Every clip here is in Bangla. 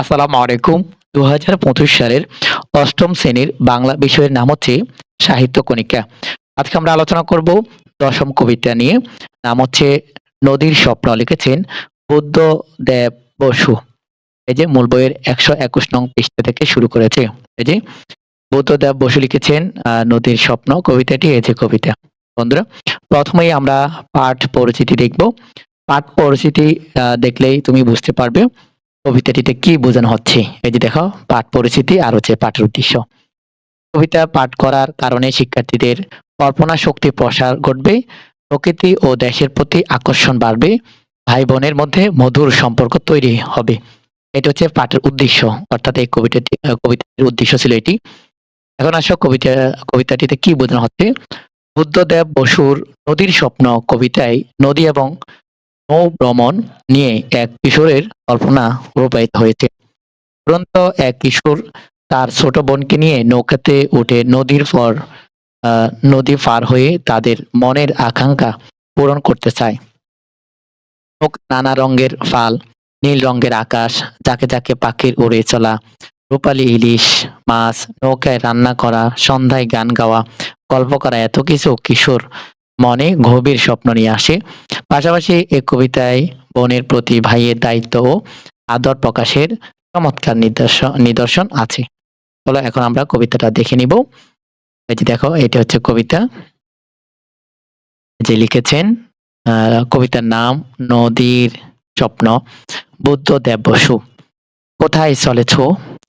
আসসালামু আলাইকুম। দু হাজার পঁচিশ সালের অষ্টম শ্রেণির বাংলা বিষয়ের নাম হচ্ছে সাহিত্য কণিকা। আজকে আমরা আলোচনা করব দশম কবিতা নিয়ে। নাম হচ্ছে নদীর স্বপ্ন লিখেছেন বুদ্ধদেব বসু। এই যে মূল বইয়ের একশো একুশ নং পৃষ্ঠা থেকে শুরু করেছে। এই যে বুদ্ধদেব বসু লিখেছেন নদীর স্বপ্ন। কবিতাটি এই যে কবিতা। বন্ধুরা, প্রথমেই আমরা পাঠ পরিচিতি দেখব। পাঠ পরিচিতি দেখলেই তুমি বুঝতে পারবে কবিতাটিতে কি বোঝানো হচ্ছে? এই যে দেখো, পাঠ পরিচিতি আর হচ্ছে পাঠের উদ্দেশ্য। কবিতা পাঠ করার কারণে শিক্ষার্থীদের কল্পনা শক্তি প্রসার ঘটবে, প্রকৃতি ও দেশের প্রতি আকর্ষণ বাড়বে ভাই বোনের মধ্যে মধুর সম্পর্ক তৈরি হবে। এটা হচ্ছে পাঠের উদ্দেশ্য। অর্থাৎ এই কবিতাটি কবিতাটির উদ্দেশ্য ছিল এটি। এখন আসো, কবিতা কবিতাটিতে কি বোঝানো হচ্ছে? বুদ্ধদেব বসুর নদীর স্বপ্ন কবিতায় নদী এবং নৌ ভ্রমণ নিয়ে এক কিশোরের কল্পনা রূপায়িত হয়েছে। তুরন্ত এক কিশোর তার ছোট বোনকে নিয়ে নৌকাতে উঠে নদীর পর নদী পার হয়ে তাদের মনের আকাঙ্ক্ষা পূরণ করতে চায়। নানা রঙের ফাল, নীল রঙের আকাশ, যাকে যাকে পাখির উড়ে চলা, রূপালী ইলিশ, মাছ, নৌকায় রান্না করা, সন্ধ্যায় গান গাওয়া, গল্প করা এত কিছু কিশোর মনে গভীর স্বপ্ন নিয়ে আসে। পাশাপাশি এই কবিতায় বোনের প্রতি ভাইয়ের দায়িত্ব ও আদর প্রকাশের চমৎকার নিদর্শন নিদর্শন আছে। চলো এখন আমরা কবিতাটা দেখে নিব। এই যে দেখো, এটা হচ্ছে কবিতা। যে লিখেছেন কবিতার নাম নদীর স্বপ্ন বুদ্ধদেব বসু। কোথায় চলেছ?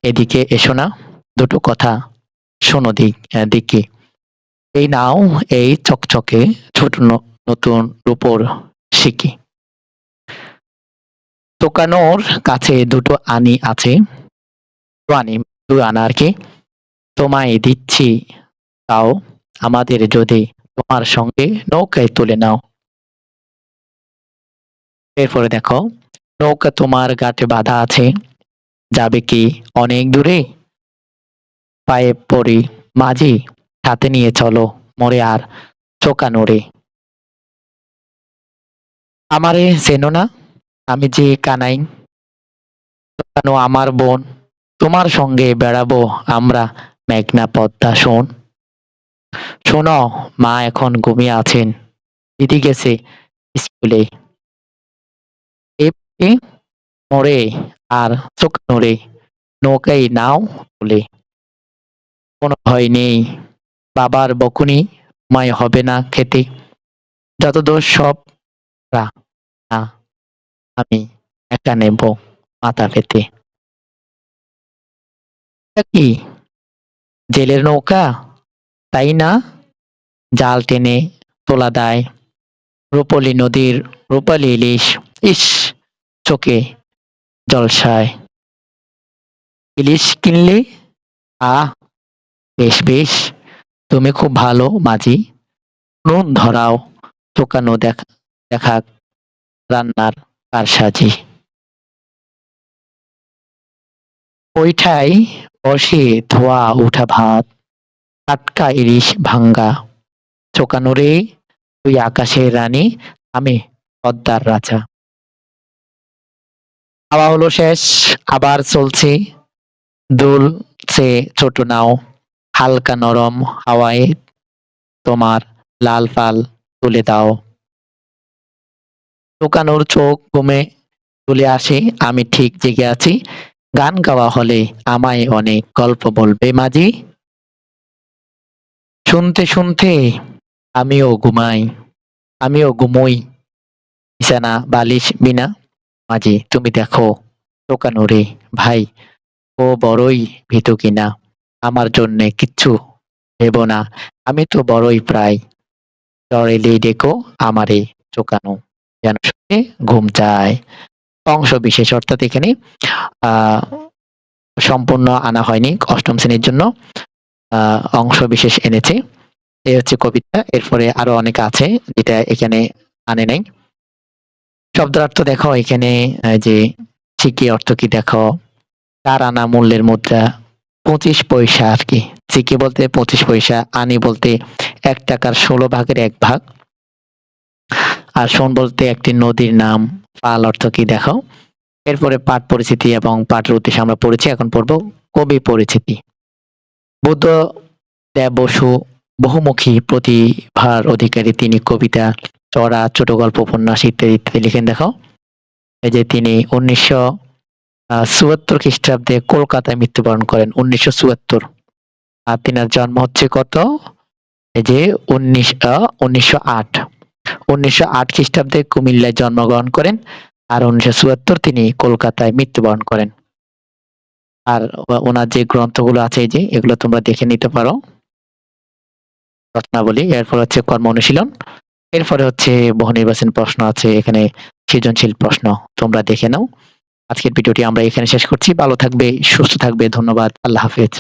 এদিকে এসো না। দুটো কথা শোনো দিক দিকে। এই নাও, এই চকচকে ছোট নতুন রূপর শিখি দোকানোর কাছে দুটো আনি আছে। আনি দু কি। তোমায় দিচ্ছি তাও আমাদের যদি তোমার সঙ্গে নৌকায় তুলে নাও। এরপরে দেখো, নৌকা তোমার গাটে বাঁধা আছে। যাবে কি অনেক দূরে? পায়ে পড়ি মাঝি সাথে নিয়ে চলো, মরে আর চোকা নড়ে আমারে চেনো না? আমি যে কানাই কেন আমার বোন, তোমার সঙ্গে বেড়াবো আমরা মেঘনা পদ্মা শোন শোনো, মা এখন ঘুমিয়ে আছেন। দিদি গেছে স্কুলে। মরে আর চোখ নড়ে নৌকাই নাও তুলে কোনো ভয় নেই। বাবার বকুনি মায় হবে না খেতে। যত দোষ সব না, আমি একা নেব মাথা পেতে কি? জেলের নৌকা? তাই না? জাল টেনে তোলা দেয়। রূপলি নদীর রূপালি ইলিশ। ইস, চোখে জলসায়। ইলিশ কিনলে? আহ, বেশ বেশ। তুমি খুব ভালো, মাঝি। নুন ধরাও চোকানো দেখা দেখা রান্নার কারসাজি। ওইটাই বসে ধোয়া, উঠা ভাত, টাটকা ইলিশ ভাঙ্গা। চোকানো রে, তুই আকাশের রানী, আমি পদ্মার রাজা। হাওয়া হলো শেষ, আবার চলছে। দুলছে, ছোট নাও। হালকা নরম হাওয়ায় তোমার লাল পাল তুলে দাও। দোকানোর চোখ ঘুমে তুলে আসে, আমি ঠিক জেগে আছি। গান গাওয়া হলে আমায় অনেক গল্প বলবে মাঝি। শুনতে শুনতে আমিও ঘুমাই, আমিও ঘুমোই। বিছানা, বালিশ, বিনা। মাঝি, তুমি দেখো দোকানো রে ভাই, ও বড়ই ভীতু কিনা। আমার জন্যে কিচ্ছু ভেবো না। আমি তো বড়ই প্রায়। জ্বর এলেই ডেকো আমারে চোকানো। যেন শুনে ঘুম চায়। অংশ বিশেষ অর্থাৎ এখানে সম্পূর্ণ আনা হয়নি অষ্টম শ্রেণির জন্য। অংশ বিশেষ এনেছে। এ হচ্ছে কবিতা। এরপরে আরও অনেক আছে যেটা এখানে আনে নাই। শব্দার্থ দেখো এখানে যে সিকি অর্থ কি দেখো। চার আনা মূল্যের মুদ্রা পঁচিশ পয়সা আর কি। সিকি বলতে পঁচিশ পয়সা, আনি বলতে এক টাকার ষোলো ভাগের এক ভাগ। আর শোন বলতে একটি নদীর নাম, পাল অর্থ কি দেখো। এরপরে পাঠ পরিচিতি এবং পাঠের উদ্দেশ্যে আমরা পড়েছি, এখন পড়ব কবি পরিচিতি। বুদ্ধ দেব বসু বহুমুখী প্রতিভার অধিকারী, তিনি কবিতা, চড়া ছোট গল্প উপন্যাস ইত্যাদি ইত্যাদি লিখেন, দেখো। এই যে তিনি উনিশশো চুয়াত্তর খ্রিস্টাব্দে কলকাতায় মৃত্যুবরণ করেন, উনিশশো চুয়াত্তর। আর তিনার জন্ম হচ্ছে কত? যে উনিশ উনিশশো আট। উনিশশো আট খ্রিস্টাব্দে কুমিল্লায় জন্মগ্রহণ করেন আর উনিশশো চুয়াত্তর তিনি কলকাতায় মৃত্যুবরণ করেন। আর ওনার যে গ্রন্থগুলো আছে যে, এগুলো তোমরা দেখে নিতে পারো। রচনাবলী, এরপর হচ্ছে কর্ম অনুশীলন, এরপরে হচ্ছে বহু নির্বাচন প্রশ্ন আছে, এখানে সৃজনশীল প্রশ্ন তোমরা দেখে নাও। আজকের ভিডিওটি আমরা এখানে শেষ করছি। ভালো থাকবে সুস্থ থাকবে। ধন্যবাদ। আল্লাহ হাফেজ।